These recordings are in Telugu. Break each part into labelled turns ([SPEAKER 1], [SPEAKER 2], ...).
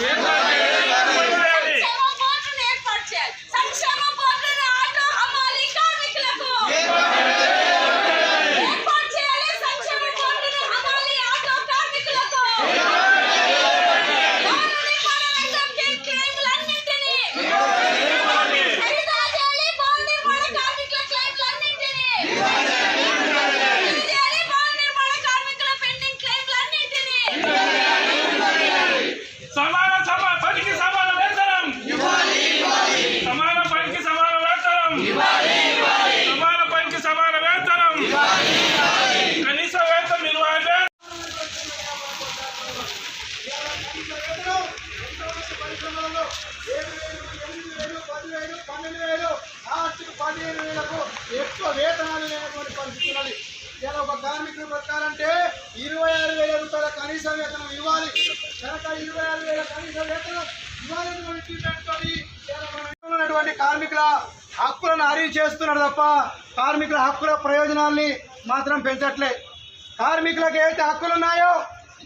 [SPEAKER 1] Yeah.
[SPEAKER 2] పరిశ్రమలలో ఏడు వేలు ఎనిమిది వేలు పదివేలు పన్నెండు వేలు ఆస్తికి పదిహేను వేలకు ఎక్కువ వేతనాలు లేనటువంటి పరిస్థితి ఉన్నది. ఇలా ఒక కార్మికులు బ్రతకాలంటే ఇరవై ఆరు వేల రూపాయల కనీస వేతనం ఇవ్వాలి. కనుక ఇరవై ఆరు వేల కనీస వేతనం ఉన్నటువంటి కార్మికుల హక్కులను అరీ చేస్తున్నారు తప్ప కార్మికుల హక్కుల ప్రయోజనాల్ని మాత్రం పెంచట్లే. కార్మికులకు ఏదైతే హక్కులు ఉన్నాయో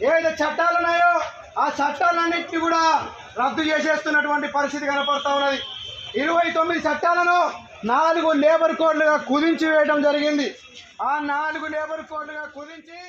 [SPEAKER 2] ఏదైతే చట్టాలు ఉన్నాయో ఆ చట్టాలన్నింటినీ కూడా రద్దు చేసేస్తున్నటువంటి పరిస్థితి కనపడతా ఉన్నది. ఇరవై తొమ్మిది చట్టాలను నాలుగు లేబర్ కోడ్లుగా కుదించి వేయడం జరిగింది. ఆ నాలుగు లేబర్ కోడ్లుగా కుదించి